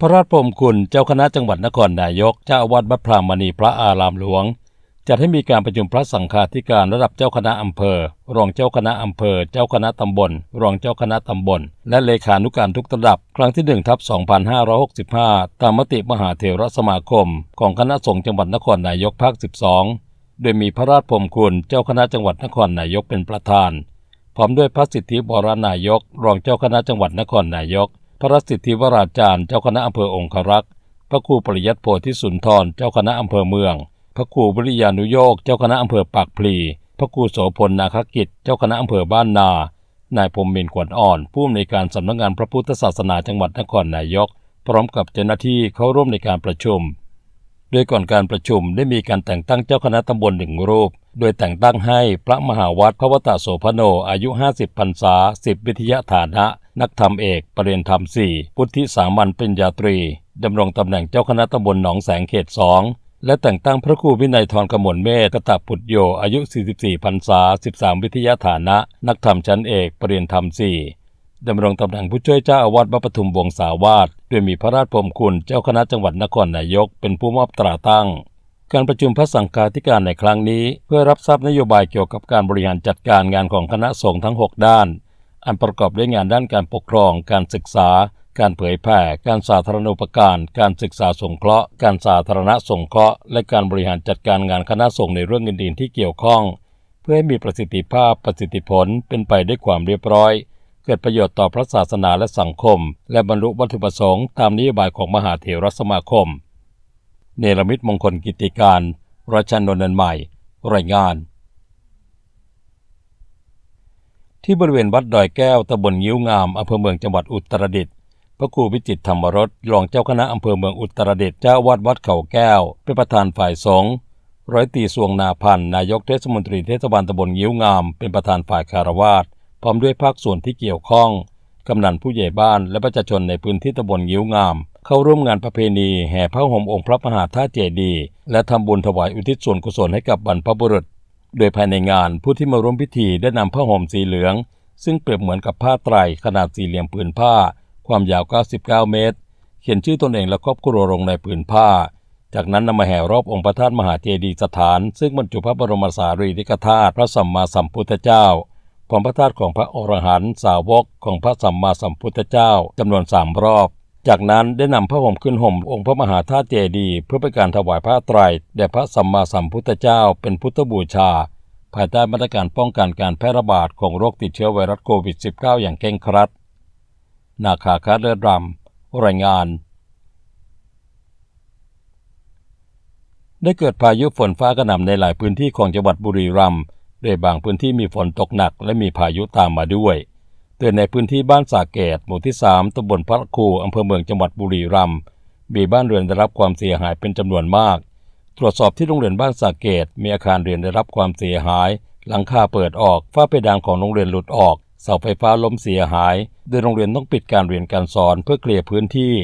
พระราชพรมคุณเจ้าคณะจังหวัดนครนายกเจ้าอาวาสวัดพรามณีพระอารามหลวง จัดให้มีการประชุมพระสังฆาธิการระดับเจ้าคณะอำเภอ รองเจ้าคณะอำเภอ เจ้าคณะตำบล รองเจ้าคณะตำบล และเลขานุการทุกระดับ ครั้งที่1ทับ2565 ตามมติมหาเถรสมาคม ของคณะสงฆ์จังหวัดนครนายกภาค 12 โดยมีพระราชพรมคุณเจ้าคณะจังหวัดนครนายกเป็นประธาน พร้อมด้วยพระสิทธิบรนายก รองเจ้าคณะจังหวัดนครนายก พระสิทธิวราจารย์เจ้าคณะอำเภอองครักษ์พระครูปริยัติโพธิสุนทรเจ้าคณะอำเภอเมือง พระครูวิริยานุโยกเจ้าคณะอำเภอปากพลีพระครูโสพลนาคกิจเจ้าคณะอำเภอบ้านนา นายพรมเมนขวัญอ่อน ผู้อำนวยการสำนักงานพระพุทธศาสนาจังหวัดนครนายก พร้อมกับเจ้าหน้าที่เข้าร่วมในการประชุม โดยก่อนการประชุมได้มีการแต่งตั้งเจ้าคณะตำบลหนึ่งรูป โดยแต่งตั้งให้พระมหาวัดพระวตาโสพโนอายุ 50พรรษา 10 วิทยาฐานะ นักธรรมเอกปรริญญธรรม 4 พุทธิสามัญปริญญาตรี ดำรงตำแหน่งเจ้าคณะตำบลหนองแสงเขต 2 และแต่งตั้งพระครูวินัยทรกมลเมธกตปุตโยอายุ 44พรรษา 13 วิทยาฐานะ นักธรรมชั้นเอกปรริญญธรรม 4 ดำรงตำแหน่งผู้ช่วยเจ้าอาวาสวัดปทุมวงศาวาสโดยมีพระราชพรมคุณเจ้าคณะจังหวัดนครนายก เป็นผู้มอบตราตั้งการประชุมพระสังฆาธิการในครั้งนี้ เพื่อรับทราบนโยบายเกี่ยวกับการบริหารจัดการงานของคณะสงฆ์ทั้ง 6 ด้าน อันประกอบด้วยงานด้านการปกครอง การศึกษา การเผยแผ่ การสาธารณูปการ การศึกษาสงเคราะห์ การสาธารณสงเคราะห์ และการบริหารจัดการงานคณะสงฆ์ในเรื่องอื่นๆที่เกี่ยวข้อง เพื่อให้มีประสิทธิภาพประสิทธิผลเป็นไปด้วยความเรียบร้อยเกิดประโยชน์ต่อพระศาสนาและสังคม และบรรลุวัตถุประสงค์ตามนโยบายของมหาเถรสมาคม เนรมิตมงคลกิติการราชันนนท์ใหม่ รายงาน ที่บริเวณวัดดอยแก้วตำบลยิ้วงามอำเภอเมืองจังหวัดอุตรดิตถ์พระครูวิจิตธรรมรสรองเจ้าคณะอำเภอเมืองอุตรดิตถ์เจ้าวัดวัดเขาแก้ว เป็นประธานฝ่ายสงฆ์ร้อยตีสวงนาพันธ์นายกเทศมนตรีเทศบาลตำบลยิ้วงาม เป็นประธานฝ่ายคารวาสพร้อมด้วยภาคส่วนที่เกี่ยวข้องกำนันผู้ใหญ่บ้านและประชาชนในพื้นที่ตำบลยิ้วงาม เข้าร่วมงานประเพณีแห่พระห่มองค์พระมหาธาตุเจดีย์และทำบุญถวายอุทิศส่วนกุศลให้กับบรรพบุรุษ โดยภายในงานผู้ที่มาร่วมพิธีได้นำผ้าห่มสีเหลือง ซึ่งเปรียบเหมือนกับผ้าไตรขนาดสี่เหลี่ยมผืนผ้า ความยาว 99 เมตร เขียนชื่อตนเองและครอบครัวลงในผืนผ้า จากนั้นนำมาแห่รอบองค์พระธาตุมหาเจดีย์สถาน ซึ่งบรรจุพระบรมสารีริกธาตุพระสัมมาสัมพุทธเจ้าของพระธาตุของพระอรหันต์สาวกของพระสัมมาสัมพุทธเจ้าจำนวนสามรอบ จากนั้นได้นำผ้าห่มขึ้นห่มองค์พระมหาธาตุเจดีย์เพื่อเป็นการถวายผ้าไตรแด่พระสัมมาสัมพุทธเจ้าเป็นพุทธบูชา ภายใต้มาตรการป้องกันการแพร่ระบาดของโรคติดเชื้อไวรัสโควิด -19 อย่างเคร่งครัด นาคาคาเลือดรำรายงาน ได้เกิดพายุฝนฟ้ากระหน่ำในหลายพื้นที่ของจังหวัดบุรีรัมย์โดยบางพื้นที่มีฝนตกหนักและมีพายุตามมาด้วย โดยในพื้นที่บ้านสาเกต หมู่ที่ 3ตำบลพระครูอำเภอเมืองจังหวัดบุรีรัมย์มีบ้านเรือนได้รับความเสียหายเป็นจำนวนมาก ตรวจสอบที่โรงเรียนบ้านสาเกต มีอาคารเรียนได้รับความเสียหาย หลังคาเปิดออกฝ้าเพดานของโรงเรียนหลุดออก เสาไฟฟ้าล้มเสียหาย โดยโรงเรียนต้องปิดการเรียนการสอนเพื่อเคลียร์พื้นที่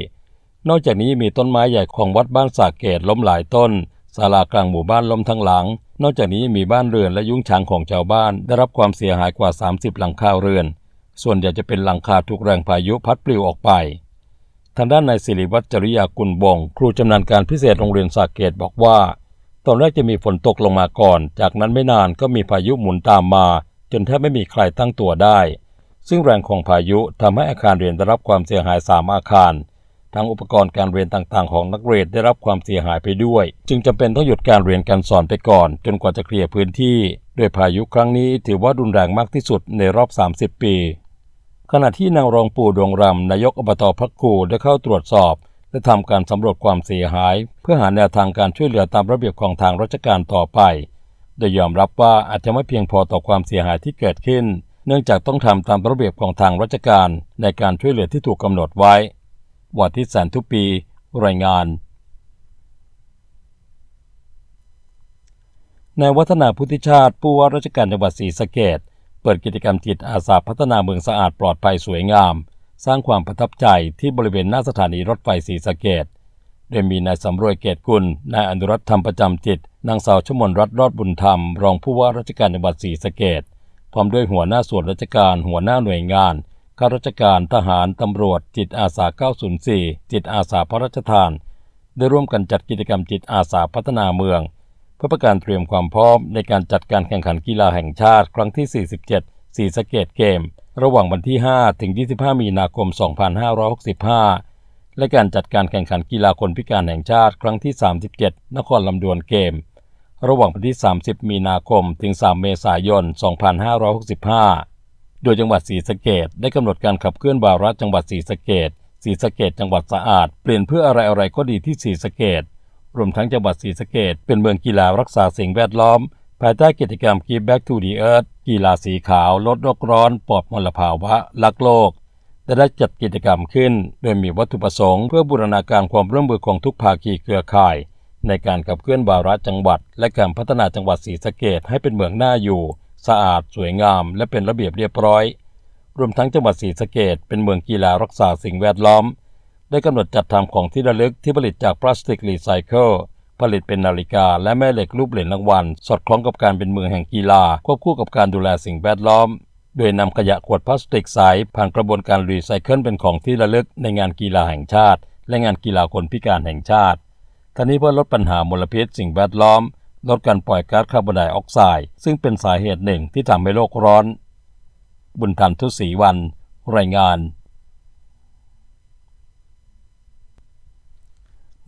นอกจากนี้มีต้นไม้ใหญ่ของวัดบ้านสาเกตล้มหลายต้นศาลากลางหมู่บ้านล้มทั้งหลัง นอกจากนี้มีบ้านเรือนและยุ้งฉางของชาวบ้าน ได้รับความเสียหายกว่า 30 หลังคาเรือน ส่วนใหญ่จะเป็นหลังคาถูกแรงพายุพัดปลิวออกไป ทางด้านนายศิริวัตรจริยากุลบงครูชำนาญการพิเศษโรงเรียนสาเกตบอกว่า ตอนแรกจะมีฝนตกลงมาก่อน จากนั้นไม่นานก็มีพายุหมุนตามมา จนแทบไม่มีใครตั้งตัวได้ ซึ่งแรงของพายุทำให้อาคารเรียนได้รับความเสียหาย 3 อาคาร ทั้งอุปกรณ์การเรียนต่างๆ ของนักเรียนได้รับความเสียหายไปด้วย จึงจำเป็นต้องหยุดการเรียนการสอนไปก่อน จนกว่าจะเคลียร์พื้นที่ โดยพายุครั้งนี้ถือว่ารุนแรงมากที่สุดในรอบ 30 ปี ขณะที่นางรองปู่ดวงรำนายกอบตพระครูได้เข้าตรวจสอบ และทำการสำรวจความเสียหาย เพื่อหาแนวทางการช่วยเหลือตามระเบียบของทางราชการต่อไป โดยยอมรับว่าอาจจะไม่เพียงพอต่อความเสียหายที่เกิดขึ้น เนื่องจากต้องทำตามระเบียบของทางราชการในการช่วยเหลือที่ถูกกำหนดไว้วัทิตแสนทุกปี รายงานนายวัฒนาพุทธิชาติผู้ว่าราชการจังหวัดศรีสะเกษ เปิดกิจกรรมจิตอาสาพัฒนาเมืองสะอาดปลอดภัยสวยงาม สร้างความประทับใจที่บริเวณหน้าสถานีรถไฟศรีสะเกษโดยมีนายสำรวยเกตกุล นายอนุรัตน์ธรรมประจำจิต นางสาวชมนรัตน์รอดบุญธรรม รองผู้ว่าราชการจังหวัดศรีสะเกษพร้อมด้วยหัวหน้าส่วนราชการ หัวหน้าหน่วยงาน ข้าราชการ ทหาร ตำรวจ จิตอาสา 904 จิตอาสาพระราชทาน ได้ร่วมกันจัดกิจกรรมจิตอาสาพัฒนาเมือง เพื่อประการเตรียมความพร้อมในการจัดการแข่งขันกีฬาแห่งชาติ ครั้งที่ 47 สีสเกตเกม ระหว่างวันที่ 5 ถึง 25 มีนาคม 2565 และการจัดการแข่งขันกีฬาคนพิการแห่งชาติ ครั้งที่ 37 นครลำดวนเกม ระหว่างวันที่ 30 มีนาคม ถึง 3 เมษายน 2565 โดยจังหวัดศรีสะเกดได้กำหนดการขับเคลื่อนวาระจังหวัดศรีสะเกดศรีสะเกดจังหวัดสะอาด เปลี่ยนเพื่ออะไรอะไรก็ดีที่ศรีสะเกด รวมทั้งจังหวัดศรีสะเกดเป็นเมืองกีฬารักษาสิ่งแวดล้อม ภายใต้กิจกรรม Give Back to the Earth กีฬาสีขาว ลดโลกร้อน ปลอดมลภาวะรักโลกได้ได้จัดกิจกรรมขึ้น โดยมีวัตถุประสงค์เพื่อบูรณาการความร่วมมือของทุกภาคีเครือข่าย ในการขับเคลื่อนวาระจังหวัด และการพัฒนาจังหวัดศรีสะเกดให้เป็นเมืองน่าอยู่ สะอาด สวยงาม และเป็นระเบียบเรียบร้อย รวมทั้งจังหวัดศรีสะเกดเป็นเมืองกีฬารักษาสิ่งแวดล้อม ได้กำหนดจัดทำของที่ระลึกที่ผลิตจากพลาสติกรีไซเคิลผลิตเป็นนาฬิกาและแม่เหล็กรูปเหรียญรางวัล สอดคล้องกับการเป็นเมืองแห่งกีฬา ควบคู่กับการดูแลสิ่งแวดล้อม โดยนำขยะขวดพลาสติกใสผ่านกระบวนการรีไซเคิลเป็นของที่ระลึกในงานกีฬาแห่งชาติ และงานกีฬาคนพิการแห่งชาติทั้งนี้เพื่อลดปัญหามลพิษสิ่งแวดล้อม ลดการปล่อยก๊าซคาร์บอนไดออกไซด์ซึ่งเป็นสาเหตุหนึ่งที่ทำให้โลกร้อน บุญทันทุศรีวัน รายงาน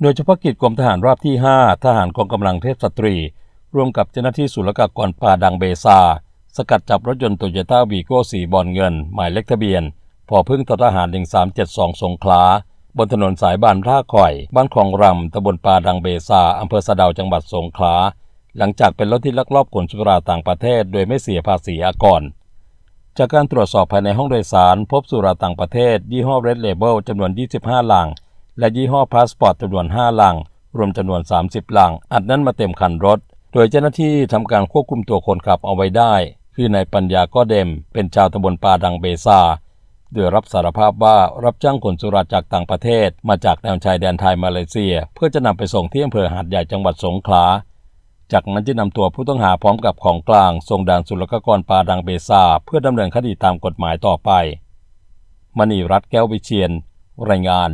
โดยเฉพาะกิจกรมทหารราบที่ 5 ทหารกองกำลังเทพสตรี ร่วมกับเจ้าหน้าที่ศุลกากรป่าดังเบซา สกัดจับรถยนต์โตโยต้าวีโก้สีบอลเงิน หมายเลขทะเบียน พอพึ่งททหาร 1372 สงขลา บนถนนสายบ้านท่าข่อย บ้านคลองรำตำบลป่าดังเบซาอำเภอสะดาวจังหวัดสงขลา หลังจากเป็นรถที่ลักลอบขนสุราต่างประเทศ โดยไม่เสียภาษีอากร จากการตรวจสอบภายในห้องโดยสาร พบสุราต่างประเทศ ยี่ห้อ Red Label จำนวน 25 ลัง และยี่ห้อพาสปอร์ตจำนวน 5 ลัง รวมจำนวน 30 ลัง อัดนั้นมาเต็มคันรถ โดยเจ้าหน้าที่ทำการควบคุมตัวคนขับเอาไว้ได้ คือนายปัญญาก้อเดม เป็นชาวตำบลปาดังเบซาโดยรับสารภาพว่ารับจ้างขนสุราจากต่างประเทศ มาจากแนวชายแดนไทยมาเลเซีย เพื่อจะนำไปส่งที่อำเภอหาดใหญ่จังหวัดสงขลาจากนั้นจะนำตัวผู้ต้องหาพร้อมกับของกลางส่งด่านศุลกากรปาดังเบซาเพื่อดำเนินคดีตามกฎหมายต่อไป มณีรัตน์แก้ววิเชียน รายงาน